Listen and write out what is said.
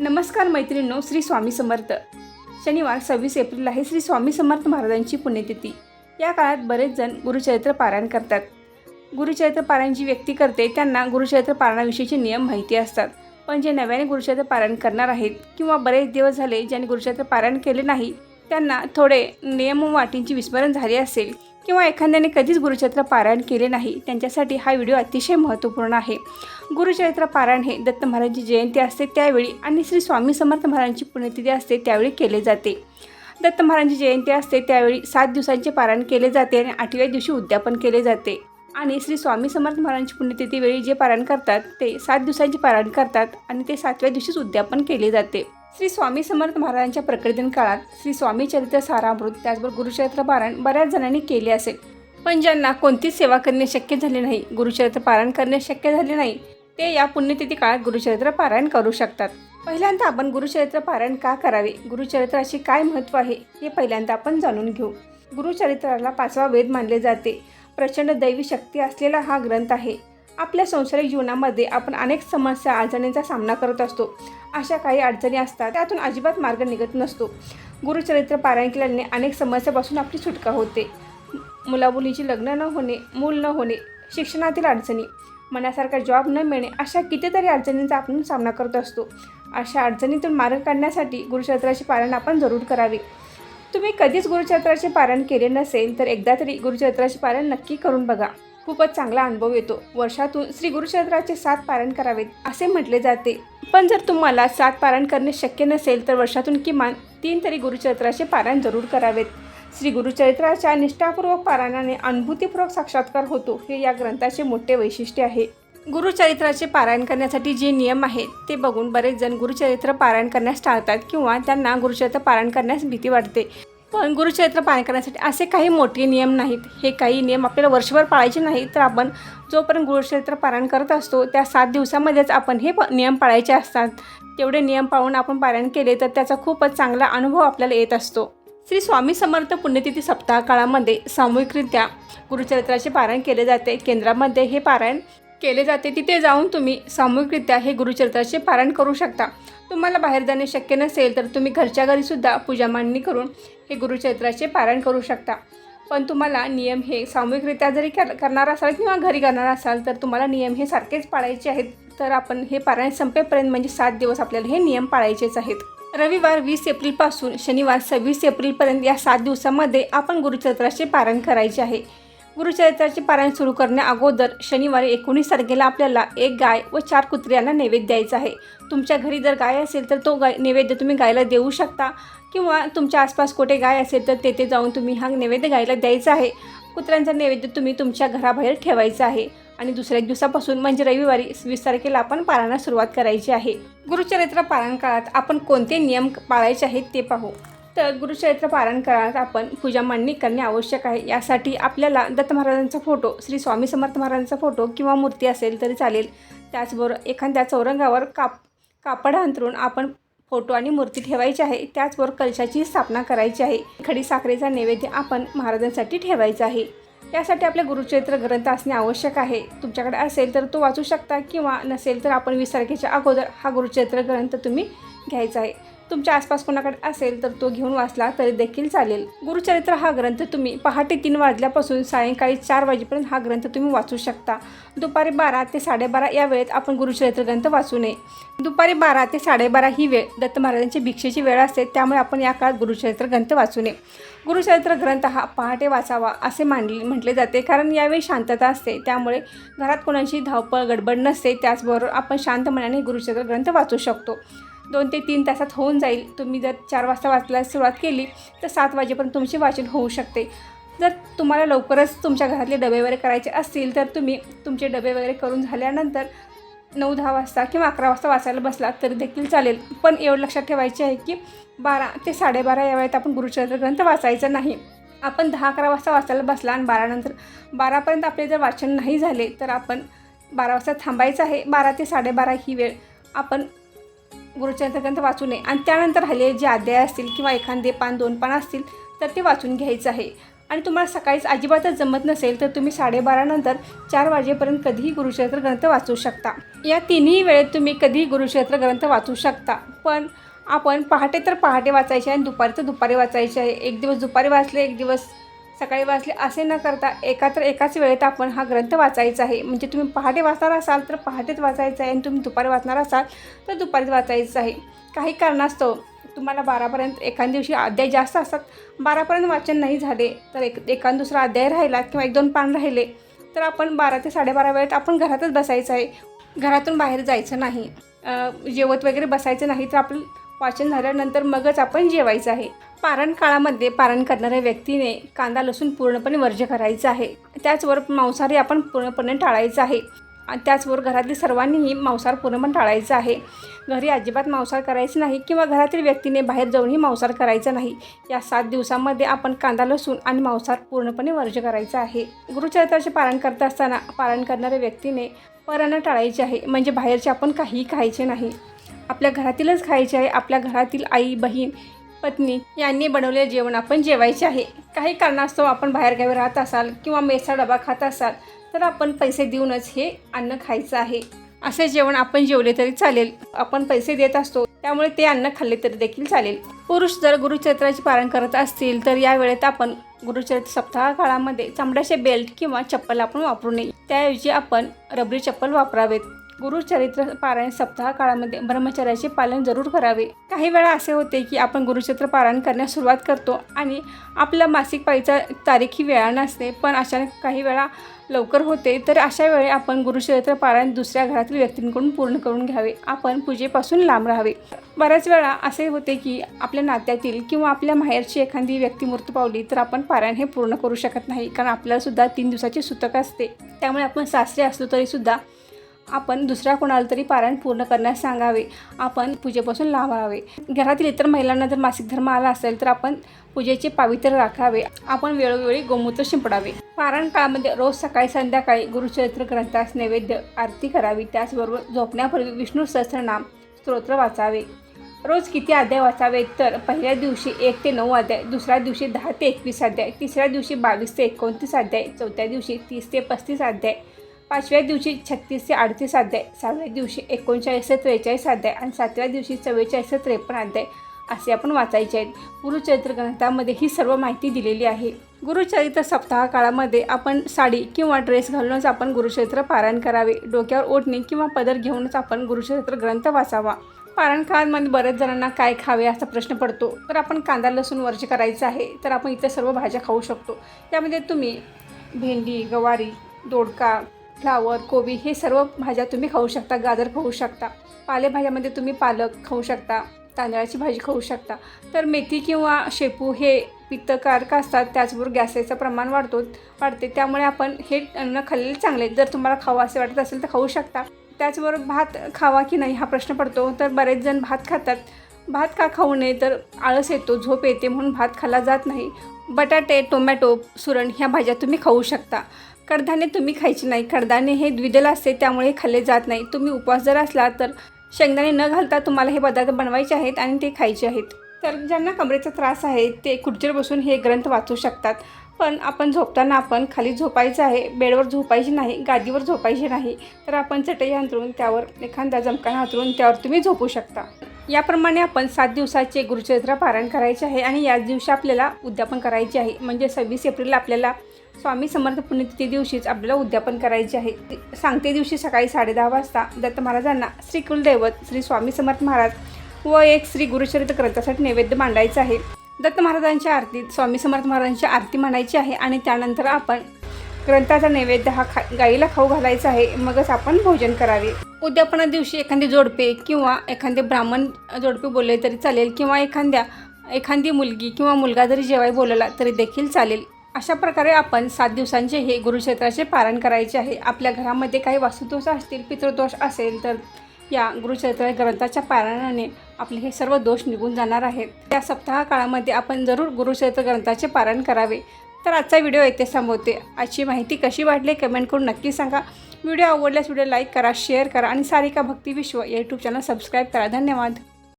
नमस्कार मैत्रिणींनो श्री स्वामी समर्थ. शनिवार सव्वीस एप्रिल आहे श्री स्वामी समर्थ महाराजांची पुण्यतिथी. या काळात बरेच जण गुरुचरित्र पारायण करतात. गुरुचरित्र पारायण जी व्यक्ती करते त्यांना गुरुचरित्र पारायणाविषयीचे नियम माहिती असतात. पण जे नव्याने गुरुचरित्र पारायण करणार आहेत किंवा बरेच दिवस झाले ज्यांनी गुरुचरित्र पारायण केले नाही त्यांना थोडे नियम व वाटींची विस्मरण झाले असेल. किंवा एखाद्याने कधीच गुरुचरित्र पारायण केले नाही त्यांच्यासाठी हा व्हिडिओ अतिशय महत्त्वपूर्ण आहे. गुरुचरित्र पारायण हे दत्त महाराजांची जयंती असते त्यावेळी आणि श्री स्वामी समर्थ महाराजांची पुण्यतिथी असते त्यावेळी केले जाते. दत्त महाराजांची जयंती असते त्यावेळी सात दिवसांचे पारायण केले जाते आणि आठव्या दिवशी उद्यापन केले जाते. आणि श्री स्वामी समर्थ महाराजांची पुण्यतिथीवेळी जे पारायण करतात ते सात दिवसांचे पारायण करतात आणि ते सातव्या दिवशीच उद्यापन केले जाते. श्री स्वामी समर्थ महाराजांच्या प्रकटदिन काळात श्री स्वामी चरित्र सारामृत त्याचबरोबर गुरुचरित्र पारायण बऱ्याच जणांनी केले असेल. पण ज्यांना कोणतीच सेवा करणे शक्य झाले नाही गुरुचरित्र पारायण करणे शक्य झाले नाही ते या पुण्यतिथी काळात गुरुचरित्र पारायण करू शकतात. पहिल्यांदा आपण गुरुचरित्र पारायण का करावे? गुरुचरित्राचे काय महत्त्व आहे? हे पहिल्यांदा आपण जाणून घेऊ. गुरुचरित्राला पाचवा वेद मानले जाते. प्रचंड दैवी शक्ती असलेला हा ग्रंथ आहे. आपल्या संसारिक जीवनामध्ये आपण अनेक समस्या अडचणींचा सामना करत असतो. अशा काही अडचणी असतात त्यातून अजिबात मार्ग निघत नसतो. गुरुचरित्र पारायण केल्याने अनेक समस्यापासून आपली सुटका होते. मुलामुलीची लग्न न होणे मूल न होणे शिक्षणातील अडचणी मनासारखा जॉब न मिळणे अशा कितीतरी अडचणींचा आपण सामना करत असतो. अशा अडचणीतून मार्ग काढण्यासाठी गुरुचरित्राचे पारायण आपण जरूर करावे. तुम्ही कधीच गुरुचरित्राचे पारायण केले नसेल तर एकदा तरी गुरुचरित्राचे पारायण नक्की करून बघा. खूपच चांगला अनुभव येतो. वर्षातून श्री गुरुचरित्राचे सात पारण करावेत असे म्हटले जाते. पण जर तुम्हाला सात पारण करणे शक्य नसेल तर वर्षातून किमान तीन तरी गुरुचरित्राचे पारायण जरूर करावेत. श्री गुरुचरित्राच्या निष्ठापूर्वक पारायणाने अनुभूतीपूर्वक साक्षात्कार होतो हे या ग्रंथाचे मोठे वैशिष्ट्य आहे. गुरुचरित्राचे पारायण करण्यासाठी जे नियम आहेत ते बघून बरेच जण गुरुचरित्र पारायण करण्यास टाळतात किंवा त्यांना गुरुचरित्र पारायण करण्यास भीती वाटते. पण गुरुचरित्र पारायण करण्यासाठी असे काही मोठे नियम नाहीत. हे काही नियम आपल्याला वर्षभर पाळायचे नाहीत. तर आपण जोपर्यंत गुरुचरित्र पारायण करत असतो त्या सात दिवसामध्येच आपण हे प नियम पाळायचे असतात. तेवढे नियम पाळून आपण पारायण केले तर त्याचा खूपच चांगला अनुभव आपल्याला येत असतो. श्री स्वामी समर्थ पुण्यतिथी सप्ताह काळामध्ये सामूहिकरित्या गुरुचरित्राचे पारायण केले जाते. केंद्रामध्ये हे पारायण केले जाते तिथे जाऊन तुम्ही सामूहिकरित्या हे गुरुचरित्राचे पारायण करू शकता. तुम्हाला बाहेर जाणे शक्य नसेल तर तुम्ही घरच्या घरीसुद्धा पूजा मांडणी करून हे गुरुचरित्राचे पारायण करू शकता. पण तुम्हाला नियम हे सामूहिकरित्या जरी करणार असाल किंवा घरी करणार असाल तर तुम्हाला नियम हे सारखेच पाळायचे आहेत. तर आपण हे पारायण संपेपर्यंत म्हणजे सात दिवस आपल्याला हे नियम पाळायचेच आहेत. रविवार वीस एप्रिलपासून शनिवार सव्वीस एप्रिलपर्यंत या सात दिवसामध्ये आपण गुरुचरित्राचे पारायण करायचे आहे. गुरुचरित्राचे पारायण सुरू करण्या अगोदर शनिवारी एकोणीस तारखेला आपल्याला एक गाय व चार कुत्र्यांना नैवेद्य द्यायचा आहे. तुमच्या घरी जर गाय असेल तर तो गाय नैवेद्य तुम्ही गायला देऊ शकता किंवा तुमच्या आसपास कुठे गाय असेल तर तेथे जाऊन तुम्ही हा नैवेद्य गायला द्यायचा आहे. कुत्र्यांचा नैवेद्य तुम्ही तुमच्या घराबाहेर ठेवायचा आहे आणि दुसऱ्या दिवसापासून म्हणजे रविवारी वीस तारखेला आपण पारायणास सुरुवात करायची आहे. गुरुचरित्र पारायण काळात आपण कोणते नियम पाळायचे आहेत ते पाहू. तर गुरुचरित्र पारायण करण्यात आपण पूजा मांडणी करणे आवश्यक आहे. यासाठी आपल्याला दत्त महाराजांचा फोटो श्री स्वामी समर्थ महाराजांचा फोटो किंवा मूर्ती असेल तरी चालेल. त्याचबरोबर एखाद्या चौरंगावर काप कापड अंतरून आपण फोटो आणि मूर्ती ठेवायची आहे. त्याचबरोबर कलशाची स्थापना करायची आहे. खडी साखरेचा नैवेद्य आपण महाराजांसाठी ठेवायचा आहे. यासाठी आपले गुरुचरित्र ग्रंथ असणे आवश्यक आहे. तुमच्याकडे असेल तर तो वाचू शकता किंवा नसेल तर आपण वीस तारखेच्या अगोदर हा गुरुचरित्र ग्रंथ तुम्ही घ्यायचा आहे. तुमच्या आसपास कोणाकडे असेल तर तो घेऊन वाचला तरी देखील चालेल. गुरुचरित्र हा ग्रंथ तुम्ही पहाटे तीन वाजल्यापासून सायंकाळी चार वाजेपर्यंत हा ग्रंथ तुम्ही वाचू शकता. दुपारी बारा ते साडेबारा या वेळेत आपण गुरुचरित्र ग्रंथ वाचू नये. दुपारी बारा ते साडेबारा ही वेळ दत्त महाराजांची भिक्षेची वेळ असते त्यामुळे आपण या काळात गुरुचरित्र ग्रंथ वाचू नये. गुरुचरित्र ग्रंथ हा पहाटे वाचावा असे मानले म्हटले जाते. कारण यावेळी शांतता असते त्यामुळे घरात कोणाची धावपळ गडबड नसते. त्याचबरोबर आपण शांत मनाने गुरुचरित्र ग्रंथ वाचू शकतो. दोन ते तीन तासात होऊन जाईल. तुम्ही जर चार वाजता वाचण्यास सुरुवात केली तर सात वाजेपर्यंत तुमचे वाचन होऊ शकते. जर तुम्हाला लवकरच तुमच्या घरातले डबे वगैरे करायचे असतील तर तुम्ही तुमचे डबे वगैरे करून झाल्यानंतर नऊ दहा वाजता किंवा अकरा वाजता वाचायला बसलात तरी देखील चालेल. पण एवढं लक्षात ठेवायचे आहे की बारा ते साडेबारा या वेळेत आपण गुरुचरित्र ग्रंथ वाचायचं नाही. आपण दहा अकरा वाजता वाचायला बसला आणि बारानंतर बारापर्यंत आपले जर वाचन नाही झाले तर आपण बारा वाजता थांबायचं आहे. बारा ते साडेबारा ही वेळ आपण गुरुचरित्र ग्रंथ वाचू नये. आणि त्यानंतर हले जे अध्याय असतील किंवा एखादे पान दोन पान असतील तर ते वाचून घ्यायचं आहे. आणि तुम्हाला सकाळीच अजिबातच जमत नसेल तर तुम्ही साडेबारानंतर चार वाजेपर्यंत कधीही गुरुचरित्र ग्रंथ वाचू शकता. या तिन्ही वेळेत तुम्ही कधीही गुरुचरित्र ग्रंथ वाचू शकता. पण आपण पहाटे तर पहाटे वाचायचे आणि दुपारी तर दुपारी वाचायचे आहे. एक दिवस दुपारी वाचले एक दिवस सकाळी वाचले असे न करता एका तर एकाच वेळेत आपण हा ग्रंथ वाचायचा आहे. म्हणजे तुम्ही पहाटे वाचणार असाल तर पहाटेच वाचायचं आहे आणि तुम्ही दुपारी वाचणार असाल तर दुपारीच वाचायचं आहे. काही कारणास्तव तुम्हाला बारापर्यंत एखाद दिवशी अध्याय जास्त असतात. बारापर्यंत वाचन नाही झाले तर एक एखाद दुसरा अध्याय राहिला किंवा एक दोन पान राहिले तर आपण बारा ते साडेबारा वेळेत आपण घरातच बसायचं आहे. घरातून बाहेर जायचं नाही. जेवत वगैरे बसायचं नाही तर आपलं वाचन झाल्यानंतर मगच आपण जेवायचं आहे. पारण काळामध्ये पारण करणाऱ्या व्यक्तीने कांदा लसूण पूर्णपणे वर्ज्य करायचं आहे. त्याचवर मांसाहारी आपण पूर्णपणे टाळायचं आहे. आणि त्याचबरोबर घरातील सर्वांनीही मांसाहार पूर्णपणे टाळायचं आहे. घरी अजिबात मांसाहार करायचं नाही किंवा घरातील व्यक्तीने बाहेर जाऊनही मांसाहार करायचा नाही. या सात दिवसामध्ये आपण कांदा लसूण आणि मांसाहार पूर्णपणे वर्ज्य करायचं आहे. गुरुचरित्राचे पारण करत असताना पारण करणाऱ्या व्यक्तीने परानं टाळायचे आहे. म्हणजे बाहेरचे आपण काहीही खायचे नाही. आपल्या घरातीलच खायचे आहे. आपल्या घरातील आई बहीण पत्नी यांनी बनवलेले जेवण आपण जेवायचे आहे. काही कारणास्तव आपण बाहेरगावी राहत असाल किंवा मेसा डबा खात असाल तर आपण पैसे देऊनच हे अन्न खायचं आहे. असे जेवण आपण जेवले तरी चालेल. आपण पैसे देत असतो त्यामुळे ते अन्न खाल्ले तरी देखील चालेल. पुरुष जर गुरुचरित्राचे पारण करत असतील तर या वेळेत आपण गुरुचरित्र सप्ताह काळामध्ये चामड्याचे बेल्ट किंवा चप्पल आपण वापरू नये. त्याऐवजी आपण रबरी चप्पल वापरावेत. गुरुचरित्र पारायण सप्ताह काळामध्ये ब्रह्मचर्याचे पालन जरूर करावे. काही वेळा असे होते की आपण गुरुचरित्र पारायण करण्यास सुरुवात करतो आणि आपल्या मासिक पाळीचा तारीख ही वेळा नसते पण अचानक काही वेळा लवकर होते तर अशा वेळी आपण गुरुचरित्र पारायण दुसऱ्या घरातील व्यक्तींकडून पूर्ण करून घ्यावे. आपण पूजेपासून लांब राहावे. बऱ्याच वेळा असे होते की आपल्या नात्यातील किंवा आपल्या माहेरची एखादी व्यक्ती मृत्यू पावली तर आपण पारायण हे पूर्ण करू शकत नाही कारण आपल्यालासुद्धा तीन दिवसाची सुतक असते. त्यामुळे आपण सासरे असलो तरीसुद्धा आपण दुसऱ्या कोणाला तरी पारायण पूर्ण करण्यास सांगावे. आपण पूजेपासून लावावे घरातील इतर महिलांना जर मासिक धर्म आला असेल तर आपण पूजेचे पावित्र्य राखावे. आपण वेळोवेळी गोमूत्र शिंपडावे. पारायण काळामध्ये रोज सकाळी संध्याकाळी गुरुचरित्र ग्रंथास नैवेद्य आरती करावी. त्याचबरोबर झोपण्यापूर्वी विष्णू सहस्रनाम स्तोत्र वाचावे. रोज किती अध्याय वाचावे तर पहिल्या दिवशी एक ते नऊ अध्याय दुसऱ्या दिवशी दहा ते एकवीस अध्याय तिसऱ्या दिवशी बावीस ते एकोणतीस अध्याय चौथ्या दिवशी तीस ते पस्तीस अध्याय पाचव्या दिवशी छत्तीस ते अडतीस अध्याय सहाव्या दिवशी एकोणचाळीस ते त्रेचाळीस अध्याय आणि सातव्या दिवशी चव्वेचाळीस ते त्रेपन्न अध्याय असे आपण वाचायचे आहेत. गुरुचरित्र ग्रंथामध्ये ही सर्व माहिती दिलेली आहे. गुरुचरित्र सप्ताह काळामध्ये आपण साडी किंवा ड्रेस घालूनच आपण गुरुचरित्र पारायण करावे. डोक्यावर ओढणे किंवा पदर घेऊनच आपण गुरुचरित्र ग्रंथ वाचावा. पारायण काळामध्ये बऱ्याच जणांना काय खावे असा प्रश्न पडतो. तर आपण कांदा लसूण वर्ज करायचं आहे तर आपण इतर सर्व भाज्या खाऊ शकतो. त्यामध्ये तुम्ही भेंडी गवारी दोडका फ्लावर कोबी हे सर्व भाज्या तुम्ही खाऊ शकता गाजर खाऊ शकता. पालेभाज्यामध्ये तुम्ही पालक खाऊ शकता तांदळाची भाजी खाऊ शकता. तर मेथी किंवा शेपू हे पित्तकारक असतात त्याचबरोबर गॅसेचं प्रमाण वाढतो वाढते. त्यामुळे आपण हे अन्न खाल्लेले चांगले जर तुम्हाला खावं असे वाटत असेल तर खाऊ शकता. त्याचबरोबर भात खावा की नाही हा प्रश्न पडतो. तर बरेच जण भात खातात. भात का खाऊ नये? तर आळस येतो झोप येते म्हणून भात खाल्ला जात नाही. बटाटे टोमॅटो सुरण ह्या भाज्या तुम्ही खाऊ शकता. कडधान्य तुम्ही खायचे नाही. कडधान्य हे द्विदल असते त्यामुळे खाल्ले जात नाही. तुम्ही उपवास जर असला तर शेंगदाणे न घालता तुम्हाला हे पदार्थ बनवायचे आहेत आणि ते खायचे आहेत. तर ज्यांना कमरेचा त्रास आहे ते खुर्चीवर बसून हे ग्रंथ वाचू शकतात. पण आपण झोपताना आपण खाली झोपायचं आहे बेडवर झोपायचे नाही गादीवर झोपायचे नाही तर आपण चटई अंतरून त्यावर एखादा जमकाना अंतरून त्यावर तुम्ही झोपू शकता. याप्रमाणे आपण सात दिवसाचे गुरुचरित्र पारायण करायचे आहे आणि याच दिवशी आपल्याला उद्यापन करायचे आहे. म्हणजे सव्वीस एप्रिलला आपल्याला स्वामी समर्थ पुण्यतिथी दिवशीच आपल्याला उद्यापन करायचे आहे. सांगते दिवशी सकाळी साडेदहा वाजता दत्त महाराजांना श्री कुलदैवत श्री स्वामी समर्थ महाराज व एक श्री गुरुचरित्र ग्रंथासाठी नैवेद्य मांडायचं आहे. दत्त महाराजांच्या आरतीत स्वामी समर्थ महाराजांची आरती म्हणायची आहे आणि त्यानंतर आपण ग्रंथाचा नैवेद्य हा खा गाईला खाऊ घालायचा आहे. मगच आपण भोजन करावे. उद्यापना दिवशी एखादे जोडपे किंवा एखादे ब्राह्मण जोडपे बोलले तरी चालेल किंवा एखाद्या एखादी मुलगी किंवा मुलगा जरी जेवाय बोलला तरी देखील चालेल. अशा प्रकारे आपण सात दिवसांचे हे गुरुक्षेत्राचे पारण करायचे आहे. आपल्या घरामध्ये काही वास्तुदोष असतील पितृदोष असेल तर या गुरुक्षेत्र ग्रंथाच्या पारायणाने आपले हे सर्व दोष निघून जाणार आहेत. त्या सप्ताह काळामध्ये आपण जरूर गुरुक्षेत्र ग्रंथाचे पारण करावे. तर आजचा व्हिडिओ येथे संपवते. आजची माहिती कशी वाटली कमेंट करून नक्की सांगा. व्हिडिओ आवडल्यास व्हिडिओ लाईक करा शेअर करा आणि सारिका भक्ती विश्व या यूट्यूब चॅनल सबस्क्राईब करा. धन्यवाद.